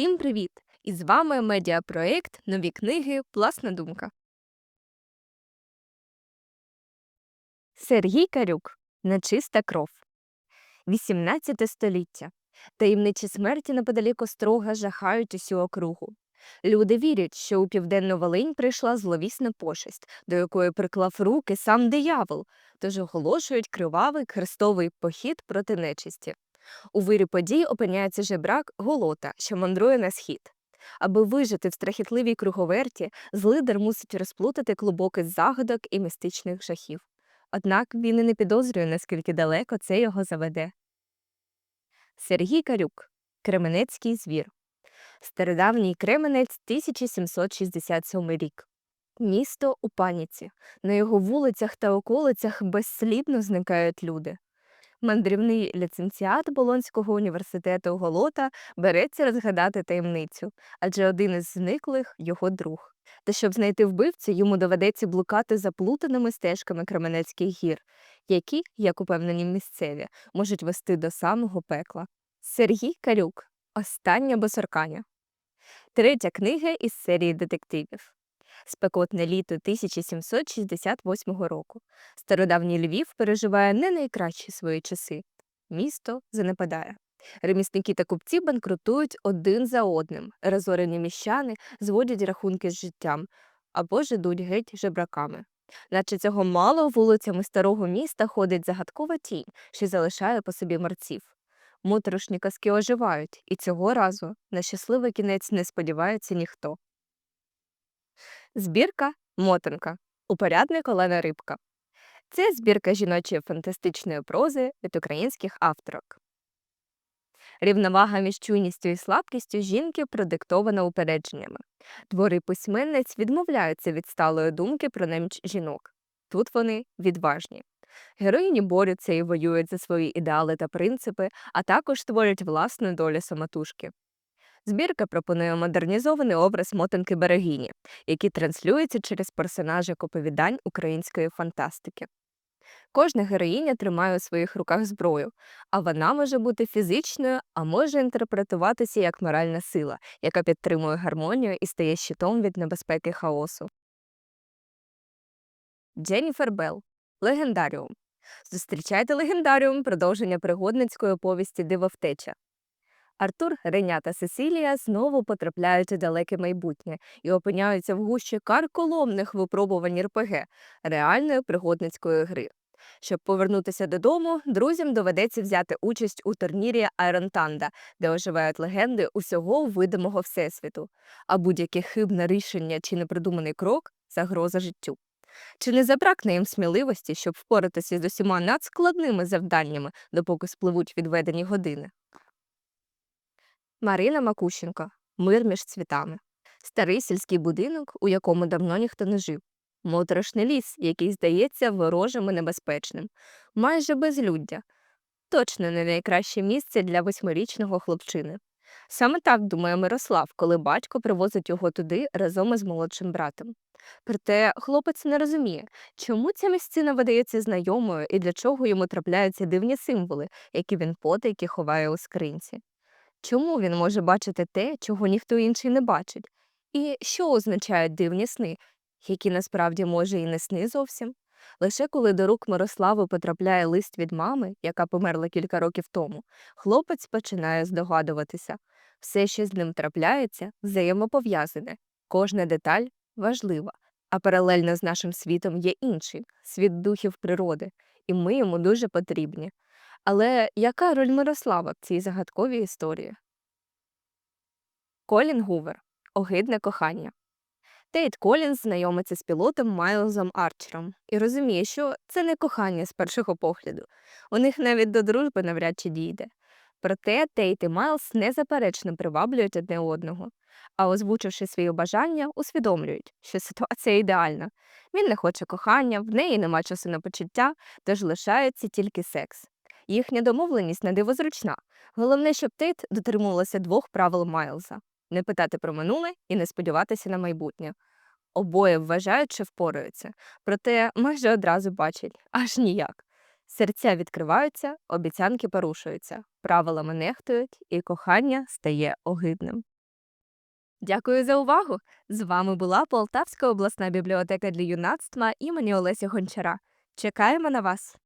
Всім привіт! І з вами медіапроект Нові книги Власна думка. Сергій Карюк Нечиста кров. 18 століття. Таємничі смерті неподалік острога жахають усю округу. Люди вірять, що у південну Волинь прийшла зловісна пошесть, до якої приклав руки сам диявол, тож оголошують кривавий хрестовий похід проти нечисті. У вирі подій опиняється жебрак Голота, що мандрує на схід. Аби вижити в страхітливій круговерті, злидар мусить розплутати клубок із загадок і містичних жахів. Однак він і не підозрює, наскільки далеко це його заведе. Сергій Карюк Кременецький звір. Стародавній Кременець 1767 рік. Місто у паніці. На його вулицях та околицях безслідно зникають люди. Мандрівний ліцензіат Болонського університету Голота береться розгадати таємницю, адже один із зниклих його друг. Та щоб знайти вбивцю, йому доведеться блукати заплутаними стежками Кременецьких гір, які, як упевнені місцеві, можуть вести до самого пекла. Сергій Карюк Остання босорканя. Третя книга із серії детективів. Спекотне літо 1768 року. Стародавній Львів переживає не найкращі свої часи. Місто занепадає. Ремісники та купці банкрутують один за одним. Розорені міщани зводять рахунки з життям або ж ідуть геть жебраками. Наче цього мало вулицями старого міста ходить загадкова тінь, що залишає по собі мерців. Моторошні казки оживають, і цього разу на щасливий кінець не сподівається ніхто. Збірка Мотанка. Упорядник Олена Рибка. Це збірка жіночої фантастичної прози від українських авторок. Рівновага між чуйністю і слабкістю жінки продиктована упередженнями. Твори письменниць відмовляються від сталої думки про неміч жінок. Тут вони відважні. Героїні борються і воюють за свої ідеали та принципи, а також творять власну долю самотужки. Збірка пропонує модернізований образ мотанки берегині, який транслюється через персонажів оповідань української фантастики. Кожна героїня тримає у своїх руках зброю, а вона може бути фізичною, а може інтерпретуватися як моральна сила, яка підтримує гармонію і стає щитом від небезпеки хаосу. Дженніфер Белл Легендаріум. Зустрічайте легендаріум продовження пригодницької оповісті Дивовтеча. Артур, Реня та Сесілія знову потрапляють у далеке майбутнє і опиняються в гущі карколомних випробувань РПГ реальної пригодницької гри. Щоб повернутися додому, друзям доведеться взяти участь у турнірі Айронтанда, де оживають легенди усього видимого всесвіту, а будь-яке хибне рішення чи непридуманий крок загроза життю. Чи не забракне їм сміливості, щоб впоратися з усіма надскладними завданнями, допоки спливуть відведені години? Марина Макущенко Мир між цвітами. Старий сільський будинок, у якому давно ніхто не жив. Моторошний ліс, який здається ворожим і небезпечним, майже безлюддя. Точно не найкраще місце для восьмирічного хлопчини. Саме так думає Мирослав, коли батько привозить його туди разом із молодшим братом. Проте хлопець не розуміє, чому ця місцина видається знайомою і для чого йому трапляються дивні символи, які він потайки ховає у скринці. Чому він може бачити те, чого ніхто інший не бачить? І що означають дивні сни, які насправді може і не сни зовсім? Лише коли до рук Мирослави потрапляє лист від мами, яка померла кілька років тому, хлопець починає здогадуватися. Все, що з ним трапляється, взаємопов'язане, кожна деталь важлива, а паралельно з нашим світом є інший світ духів природи, і ми йому дуже потрібні. Але яка роль Мирослава в цій загадковій історії? Колін Гувер Огидне кохання. Тейт Колінс знайомиться з пілотом Майлзом Арчером і розуміє, що це не кохання з першого погляду. У них навіть до дружби навряд чи дійде. Проте Тейт і Майлз незаперечно приваблюють одне одного, а озвучивши свої бажання, усвідомлюють, що ситуація ідеальна. Він не хоче кохання, в неї нема часу на почуття, тож лишається тільки секс. Їхня домовленість на диво зручна. Головне, щоб Тейт дотримувалася двох правил Майлза не питати про минуле і не сподіватися на майбутнє. Обоє вважають, що впораються, проте майже одразу бачать аж ніяк. Серця відкриваються, обіцянки порушуються, правилами нехтують, і кохання стає огидним. Дякую за увагу! З вами була Полтавська обласна бібліотека для юнацтва імені Олеся Гончара. Чекаємо на вас!